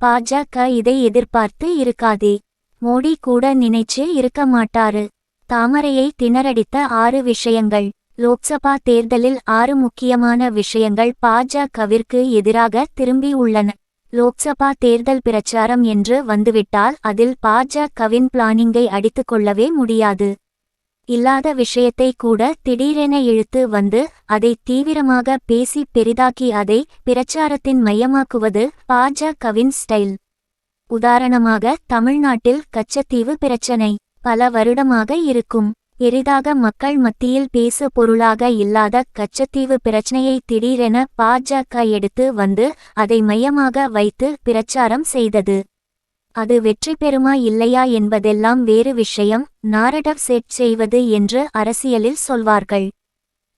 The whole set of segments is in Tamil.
பாஜக இதை எதிர்பார்த்து இருக்காதே. மோடி கூட நினைச்சு இருக்க மாட்டாரு. தாமரையை திணறடித்த ஆறு விஷயங்கள். லோக்சபா தேர்தலில் ஆறு முக்கியமான விஷயங்கள் பாஜகவிற்கு எதிராக திரும்பி உள்ளன. லோக்சபா தேர்தல் பிரச்சாரம் என்று வந்துவிட்டால் அதில் பாஜகவின் பிளானிங்கை அடித்துக் கொள்ளவே முடியாது. இல்லாத விஷயத்தை கூட திடீரென இழுத்து வந்து அதை தீவிரமாக பேசி பெரிதாக்கி அதை பிரச்சாரத்தின் மையமாக்குவது பாஜகவின் ஸ்டைல். உதாரணமாக தமிழ்நாட்டில் கச்சத்தீவு பிரச்சனை பல வருடமாக இருக்கும். எரிதாக மக்கள் மத்தியில் பேசு பொருளாக இல்லாத கச்சத்தீவு பிரச்சனையை திடீரென பாஜக எடுத்து வந்து அதை மையமாக வைத்து பிரச்சாரம் செய்தது. அது வெற்றி பெறுமா இல்லையா என்பதெல்லாம் வேறு விஷயம். நாரடவ் செட் செய்வது என்று அரசியலில் சொல்வார்கள்.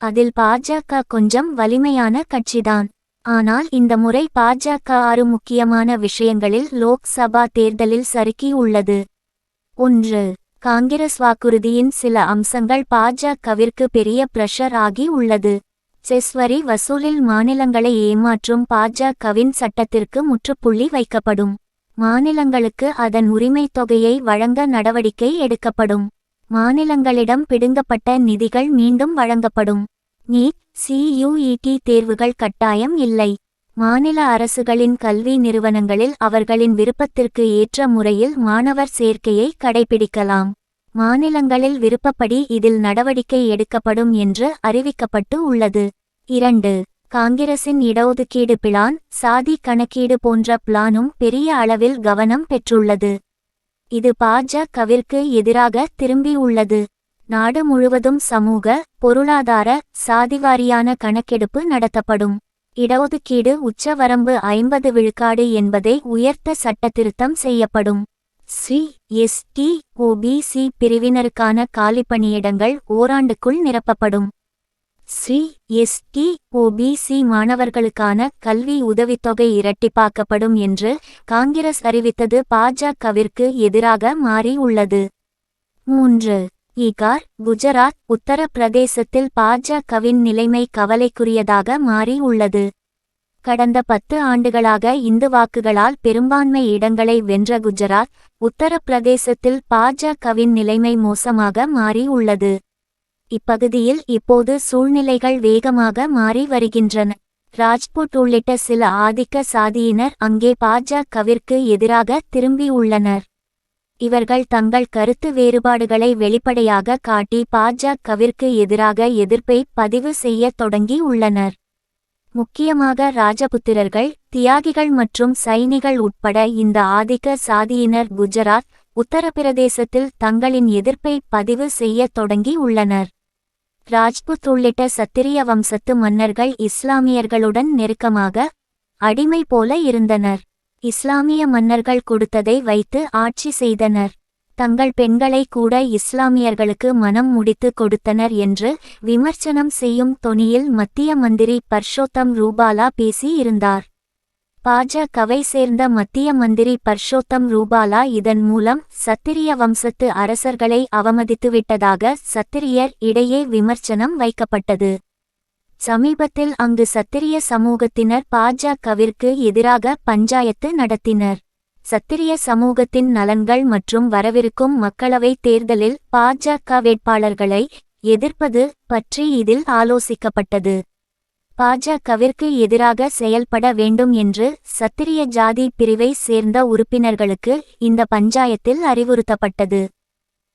அதில் பாஜக கொஞ்சம் வலிமையான கட்சிதான். ஆனால் இந்த முறை பாஜக ஆறு முக்கியமான விஷயங்களில் லோக்சபா தேர்தலில் சறுக்கி உள்ளது. ஒன்று. காங்கிரஸ் வாக்குறுதியின் சில அம்சங்கள் பாஜகவிற்கு பெரிய பிரஷர் ஆகி உள்ளது. செஸ் வரி வசூலில் மாநிலங்களை ஏமாற்றும் பாஜகவின் சட்டத்திற்கு முற்றுப்புள்ளி வைக்கப்படும். மாநிலங்களுக்கு அதன் உரிமைத் தொகையை வழங்க நடவடிக்கை எடுக்கப்படும். மாநிலங்களிடம் பிடுங்கப்பட்ட நிதிகள் மீண்டும் வழங்கப்படும். நீட் சியுஇடி தேர்வுகள் கட்டாயம் இல்லை. மாநில அரசுகளின் கல்வி நிறுவனங்களில் அவர்களின் விருப்பத்திற்கு ஏற்ற முறையில் மாணவர் சேர்க்கையை கடைபிடிக்கலாம். மாநிலங்களில் விருப்பப்படி இதில் நடவடிக்கை எடுக்கப்படும் என்று அறிவிக்கப்பட்டு உள்ளது. இரண்டு காங்கிரசின் இடஒதுக்கீடு பிளான் சாதி கணக்கீடு போன்ற பிளானும் பெரிய அளவில் கவனம் பெற்றுள்ளது. இது பாஜகவிற்கு எதிராக திரும்பியுள்ளது நாடு முழுவதும் சமூக பொருளாதார சாதிவாரியான கணக்கெடுப்பு நடத்தப்படும். இடஒதுக்கீடு உச்சவரம்பு ஐம்பது விழுக்காடு என்பதை உயர்த்த சட்டத்திருத்தம் செய்யப்படும். சி. எஸ்டி ஓபிசி பிரிவினருக்கான காலிப்பணியிடங்கள் ஓராண்டுக்குள் நிரப்பப்படும். சி. எஸ்டி ஓபிசி மாணவர்களுக்கான கல்வி உதவித்தொகை இரட்டிப்பாக்கப்படும் என்று காங்கிரஸ் அறிவித்தது பாஜகவிற்கு எதிராக மாறி உள்ளது. மூன்று. இகார் குஜராத் உத்தரப்பிரதேசத்தில் பாஜகவின் நிலைமை கவலைக்குரியதாக மாறி உள்ளது. கடந்த பத்து ஆண்டுகளாக இந்து வாக்குகளால் பெரும்பான்மை இடங்களை வென்ற குஜராத் உத்தரப்பிரதேசத்தில் பாஜகவின் நிலைமை மோசமாக மாறி உள்ளது. இப்பகுதியில் இப்போது சூழ்நிலைகள் வேகமாக மாறி வருகின்றன. ராஜ்புட் உள்ளிட்ட சில ஆதிக்க சாதியினர் அங்கே பாஜகவிற்கு எதிராக திரும்பியுள்ளனர் இவர்கள் தங்கள் கருத்து வேறுபாடுகளை வெளிப்படையாக காட்டி பாஜகவிற்கு எதிராக எதிர்ப்பை பதிவு செய்ய தொடங்கி உள்ளனர். முக்கியமாக ராஜபுத்திரர்கள் தியாகிகள் மற்றும் சைனிகள் உட்பட இந்த ஆதிக்க சாதியினர் குஜராத் உத்தரப்பிரதேசத்தில் தங்களின் எதிர்ப்பை பதிவு செய்ய தொடங்கி உள்ளனர். ராஜ்புத் உள்ளிட்ட சத்திரிய வம்சத்து மன்னர்கள் இஸ்லாமியர்களுடன் நெருக்கமாக அடிமை போல இருந்தனர். இஸ்லாமிய மன்னர்கள் கொடுத்ததை வைத்து ஆட்சி செய்தனர். தங்கள் பெண்களை கூட இஸ்லாமியர்களுக்கு மனம் முடித்து கொடுத்தனர் என்று விமர்சனம் செய்யும் தொனியில் மத்திய மந்திரி பர்ஷோத்தம் ரூபாலா பேசி இருந்தார் பாஜகவை சேர்ந்த மத்திய மந்திரி பர்ஷோத்தம் ரூபாலா இதன் மூலம் சத்திரிய வம்சத்து அரசர்களை அவமதித்துவிட்டதாக சத்திரியர் இடையே விமர்சனம் வைக்கப்பட்டது. சமீபத்தில் அங்கு சத்திரிய சமூகத்தினர் பாஜகவிற்கு எதிராக பஞ்சாயத்து நடத்தினர். சத்திரிய சமூகத்தின் நலன்கள் மற்றும் வரவிருக்கும் மக்களவைத் தேர்தலில் பாஜக வேட்பாளர்களை எதிர்ப்பது பற்றி இதில் ஆலோசிக்கப்பட்டது. பாஜகவிற்கு எதிராக செயல்பட வேண்டும் என்று சத்திரிய ஜாதி பிரிவை சேர்ந்த உறுப்பினர்களுக்கு இந்த பஞ்சாயத்தில் அறிவுறுத்தப்பட்டது.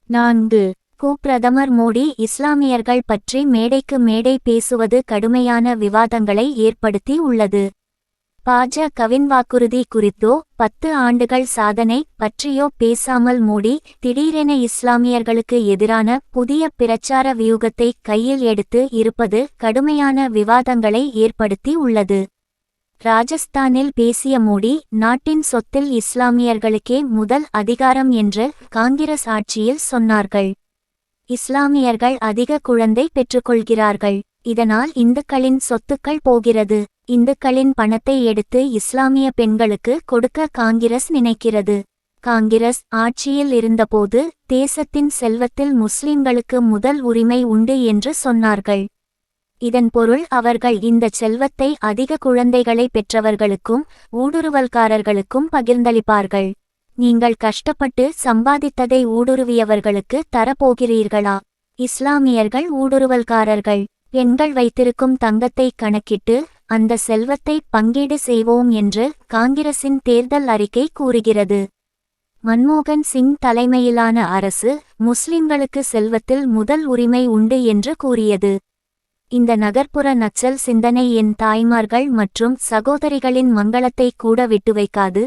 நான்கு. கு. பிரதமர் மோடி இஸ்லாமியர்கள் பற்றி மேடைக்கு மேடை பேசுவது கடுமையான விவாதங்களை ஏற்படுத்தி உள்ளது. பாஜகவின் வாக்குறுதி குறித்தோ பத்து ஆண்டுகள் சாதனை பற்றியோ பேசாமல் மூடி திடீரென இஸ்லாமியர்களுக்கு எதிரான புதிய பிரச்சார வியூகத்தை கையில் எடுத்து இருப்பது கடுமையான விவாதங்களை ஏற்படுத்தி உள்ளது. ராஜஸ்தானில் பேசிய மோடி நாட்டின் சொத்தில் இஸ்லாமியர்களுக்கே முதல் அதிகாரம் என்று காங்கிரஸ் ஆட்சியில் சொன்னார்கள். இஸ்லாமியர்கள் அதிக குழந்தை பெற்றுக்கொள்கிறார்கள். இதனால் இந்துக்களின் சொத்துக்கள் போகிறது. இந்துக்களின் பணத்தை எடுத்து இஸ்லாமிய பெண்களுக்கு கொடுக்க காங்கிரஸ் நினைக்கிறது. காங்கிரஸ் ஆட்சியில் இருந்தபோது தேசத்தின் செல்வத்தில் முஸ்லிம்களுக்கு முதல் உரிமை உண்டு என்று சொன்னார்கள். இதன் பொருள் அவர்கள் இந்த செல்வத்தை அதிக குழந்தைகளை பெற்றவர்களுக்கும் ஊடுருவல்காரர்களுக்கும் பகிர்ந்தளிப்பார்கள். நீங்கள் கஷ்டப்பட்டு சம்பாதித்ததை ஊடுருவியவர்களுக்கு தரப்போகிறீர்களா? இஸ்லாமியர்கள் ஊடுருவல்காரர்கள். பெண்கள் வைத்திருக்கும் தங்கத்தை கணக்கிட்டு அந்த செல்வத்தை பங்கீடு செய்வோம் என்று காங்கிரசின் தேர்தல் அறிக்கை கூறுகிறது. மன்மோகன் சிங் தலைமையிலான அரசு முஸ்லிம்களுக்கு செல்வத்தில் முதல் உரிமை உண்டு என்று கூறியது. இந்த நகர்ப்புற நச்சல் சிந்தனை என் தாய்மார்கள் மற்றும் சகோதரிகளின் மங்களத்தை கூட விட்டு வைக்காது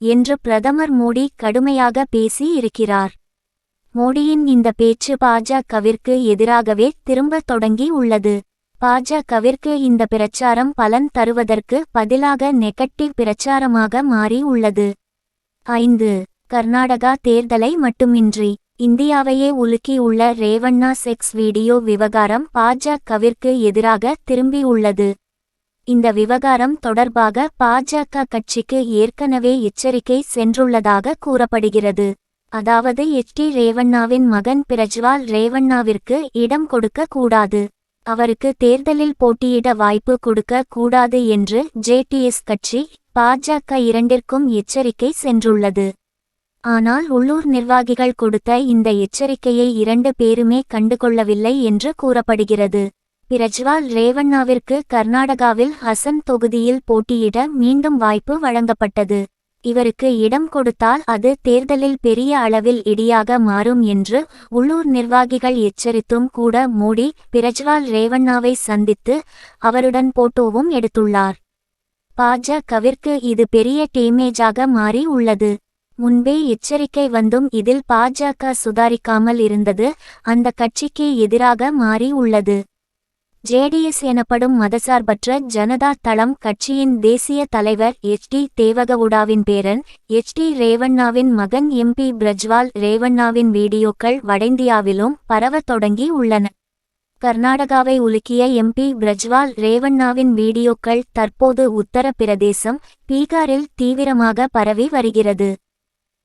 என்று பிரதமர் மோடி கடுமையாக பேசி இருக்கிறார். மோடியின் இந்த பேச்சு பாஜகவிற்கு எதிராகவே திரும்ப தொடங்கி உள்ளது. பாஜகவிற்கு இந்த பிரச்சாரம் பலன் தருவதற்கு பதிலாக நெகட்டிவ் பிரச்சாரமாக மாறி உள்ளது. ஐந்து. கர்நாடகா தேர்தலை மட்டுமின்றி இந்தியாவையே உலுக்கியுள்ள ரேவண்ணா செக்ஸ் வீடியோ விவகாரம் பாஜகவிற்கு எதிராக திரும்பியுள்ளது இந்த விவகாரம் தொடர்பாக பாஜக கட்சிக்கு ஏற்கனவே எச்சரிக்கை சென்றுள்ளதாக கூறப்படுகிறது. அதாவது எச் டி ரேவண்ணாவின் மகன் பிரஜ்வால் ரேவண்ணாவிற்கு இடம் கொடுக்க கூடாது. அவருக்கு தேர்தலில் போட்டியிட வாய்ப்பு கொடுக்க கூடாது என்று ஜேடிஎஸ் கட்சி பாஜக இரண்டிற்கும் எச்சரிக்கை சென்றுள்ளது. ஆனால் உள்ளூர் நிர்வாகிகள் கொடுத்த இந்த எச்சரிக்கையை இரண்டு பேருமே கண்டுகொள்ளவில்லை என்று கூறப்படுகிறது. பிரஜ்வால் ரேவண்ணாவிற்கு கர்நாடகாவில் ஹசன் தொகுதியில் போட்டியிட மீண்டும் வாய்ப்பு வழங்கப்பட்டது. இவருக்கு இடம் கொடுத்தால் அது தேர்தலில் பெரிய அளவில் இடியாக மாறும் என்று உள்ளூர் நிர்வாகிகள் எச்சரித்தும் கூட மோடி பிரஜ்வால் ரேவண்ணாவை சந்தித்து அவருடன் போட்டோவும் எடுத்துள்ளார். பாஜகவிற்கு இது பெரிய டேமேஜாக மாறி உள்ளது. முன்பே எச்சரிக்கை வந்தும் இதில் பாஜக சுதாரிக்காமல் இருந்தது அந்த கட்சிக்கு எதிராக மாறி உள்ளது. ஜேடிஎஸ் எனப்படும் மதசார்பற்ற ஜனதா தளம் கட்சியின் தேசிய தலைவர் எச் டி தேவகவுடாவின் பேரன் எச் டி ரேவண்ணாவின் மகன் எம்பி பிரஜ்வால் ரேவண்ணாவின் வீடியோக்கள் வடஇந்தியாவிலும் பரவத் தொடங்கி உள்ளன. கர்நாடகாவை உலுக்கிய எம்பி பிரஜ்வால் ரேவண்ணாவின் வீடியோக்கள் தற்போது உத்தரப்பிரதேசம் பீகாரில் தீவிரமாக பரவி வருகிறது.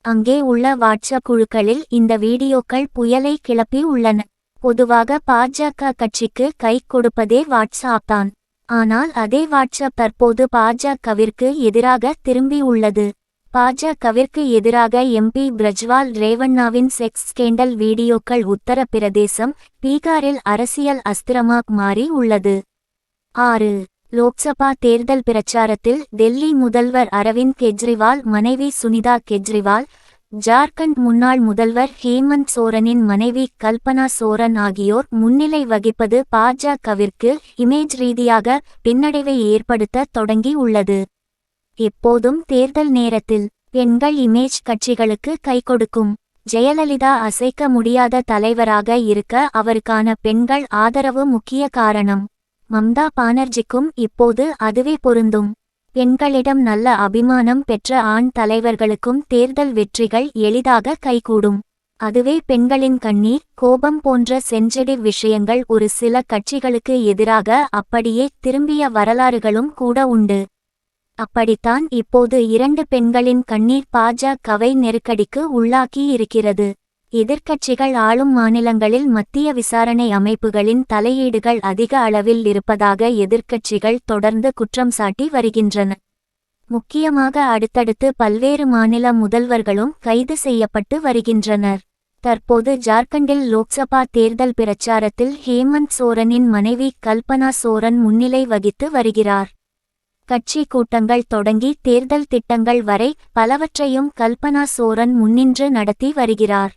அங்கே உள்ள வாட்ஸ்அப் குழுக்களில் இந்த வீடியோக்கள் புயலை கிளப்பி உள்ளன. பொதுவாக பாஜக கட்சிக்கு கை கொடுப்பதே வாட்ஸ்அப் தான் ஆனால் அதே வாட்ஸ்அப் தற்போது பாஜகவிற்கு எதிராக திரும்பி உள்ளது. பாஜகவிற்கு எதிராக எம்பி பிரஜ்வால் ரேவண்ணாவின் செக்ஸ் ஸ்கேண்டல் வீடியோக்கள் உத்தரப்பிரதேசம் பீகாரில் அரசியல் அஸ்திரமாக மாறி உள்ளது. ஆறு. லோக்சபா தேர்தல் பிரச்சாரத்தில் டெல்லி முதல்வர் அரவிந்த் கெஜ்ரிவால் மனைவி சுனிதா கெஜ்ரிவால் ஜார்க்கண்ட் முன்னாள் முதல்வர் ஹேமந்த் சோரனின் மனைவி கல்பனா சோரன் ஆகியோர் முன்னிலை வகிப்பது பாஜகவிற்கு இமேஜ் ரீதியாக பின்னடைவை ஏற்படுத்த தொடங்கி உள்ளது. எப்போதும் தேர்தல் நேரத்தில் பெண்கள் இமேஜ் கட்சிகளுக்கு கை கொடுக்கும். ஜெயலலிதா அசைக்க முடியாத தலைவராக இருக்க அவருக்கான பெண்கள் ஆதரவு முக்கிய காரணம். மம்தா பானர்ஜிக்கும் இப்போது அதுவே பொருந்தும். பெண்களிடம் நல்ல அபிமானம் பெற்ற ஆண் தலைவர்களுக்கும் தேர்தல் வெற்றிகள் எளிதாக கைகூடும். அதுவே பெண்களின் கண்ணீர் கோபம் போன்ற சென்சிட்டிவ் விஷயங்கள் ஒரு சில கட்சிகளுக்கு எதிராக அப்படியே திரும்பிய வரலாறுகளும் கூட உண்டு. அப்படித்தான் இப்போது இரண்டு பெண்களின் கண்ணீர் பாஜகவை நெருக்கடிக்கு உள்ளாக்கி இருக்கிறது. எதிர்க்கட்சிகள் ஆளும் மாநிலங்களில் மத்திய விசாரணை அமைப்புகளின் தலையீடுகள் அதிக அளவில் இருப்பதாக எதிர்க்கட்சிகள் தொடர்ந்து குற்றம் சாட்டி வருகின்றன. முக்கியமாக அடுத்தடுத்து பல்வேறு மாநில முதல்வர்களும் கைது செய்யப்பட்டு வருகின்றனர். தற்போது ஜார்க்கண்டில் லோக்சபா தேர்தல் பிரச்சாரத்தில் ஹேமந்த் சோரனின் மனைவி கல்பனா சோரன் முன்னிலை வகித்து வருகிறார். கட்சி கூட்டங்கள் தொடங்கி தேர்தல் திட்டங்கள் வரை பலவற்றையும் கல்பனா சோரன் முன்னின்று நடத்தி வருகிறார்.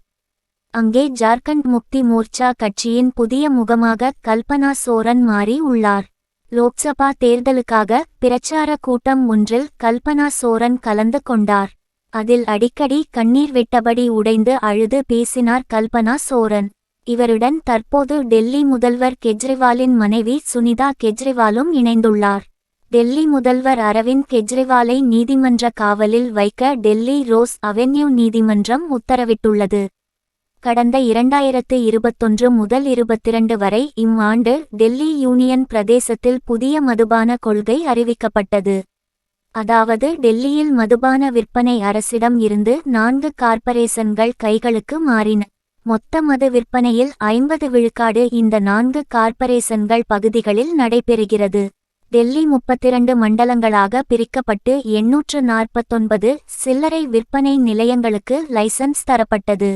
அங்கே ஜார்க்கண்ட் முக்தி மோர்ச்சா கட்சியின் புதிய முகமாக கல்பனா சோரன் மாறி உள்ளார். லோக்சபா தேர்தலுக்காக பிரச்சார கூட்டம் ஒன்றில் கல்பனா சோரன் கலந்து கொண்டார். அதில் அடிக்கடி கண்ணீர் விட்டபடி உடைந்து அழுது பேசினார் கல்பனா சோரன். இவருடன் தற்போது டெல்லி முதல்வர் கெஜ்ரிவாலின் மனைவி சுனிதா கெஜ்ரிவாலும் இணைந்துள்ளார். டெல்லி முதல்வர் அரவிந்த் கெஜ்ரிவாலை நீதிமன்ற காவலில் வைக்க டெல்லி ரோஸ் அவென்யூ நீதிமன்றம் உத்தரவிட்டுள்ளது. கடந்த இரண்டாயிரத்து இருபத்தொன்று முதல் இருபத்திரண்டு வரை இம்மாண்டு டெல்லி யூனியன் பிரதேசத்தில் புதிய மதுபான கொள்கை அறிவிக்கப்பட்டது. அதாவது டெல்லியில் மதுபான விற்பனை அரசிடம் இருந்து நான்கு கார்ப்பரேஷன்கள் கைகளுக்கு மாறின. மொத்த மது விற்பனையில் ஐம்பது விழுக்காடு இந்த நான்கு கார்ப்பரேஷன்கள் பகுதிகளில் நடைபெறுகிறது. டெல்லி முப்பத்திரண்டு மண்டலங்களாக பிரிக்கப்பட்டு எண்ணூற்று நாற்பத்தொன்பது சில்லறை விற்பனை நிலையங்களுக்கு லைசன்ஸ் தரப்பட்டது.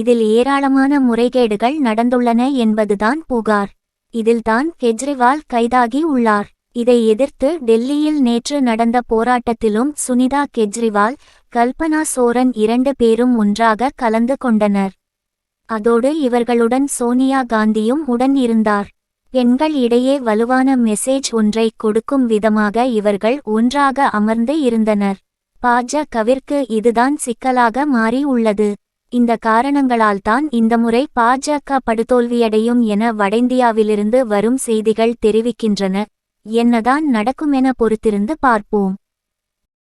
இதில் ஏராளமான முறைகேடுகள் நடந்துள்ளன என்பதுதான் புகார். இதில்தான் கெஜ்ரிவால் கைதாகி உள்ளார். இதை எதிர்த்து டெல்லியில் நேற்று நடந்த போராட்டத்திலும் சுனிதா கெஜ்ரிவால் கல்பனா சோரன் இரண்டு பேரும் ஒன்றாக கலந்து கொண்டனர். அதோடு இவர்களுடன் சோனியா காந்தியும் உடன் இருந்தார். பெண்கள் இடையே வலுவான மெசேஜ் ஒன்றை கொடுக்கும் விதமாக இவர்கள் ஒன்றாக அமர்ந்து இருந்தனர். பாஜகவிற்கு இதுதான் சிக்கலாக மாறி உள்ளது. இந்த காரணங்களால்தான் இந்த முறை பாஜக படுதோல்வியடையும் என வடஇந்தியாவிலிருந்து வரும் செய்திகள் தெரிவிக்கின்றன. என்னதான் நடக்குமென பொறுத்திருந்து பார்ப்போம்.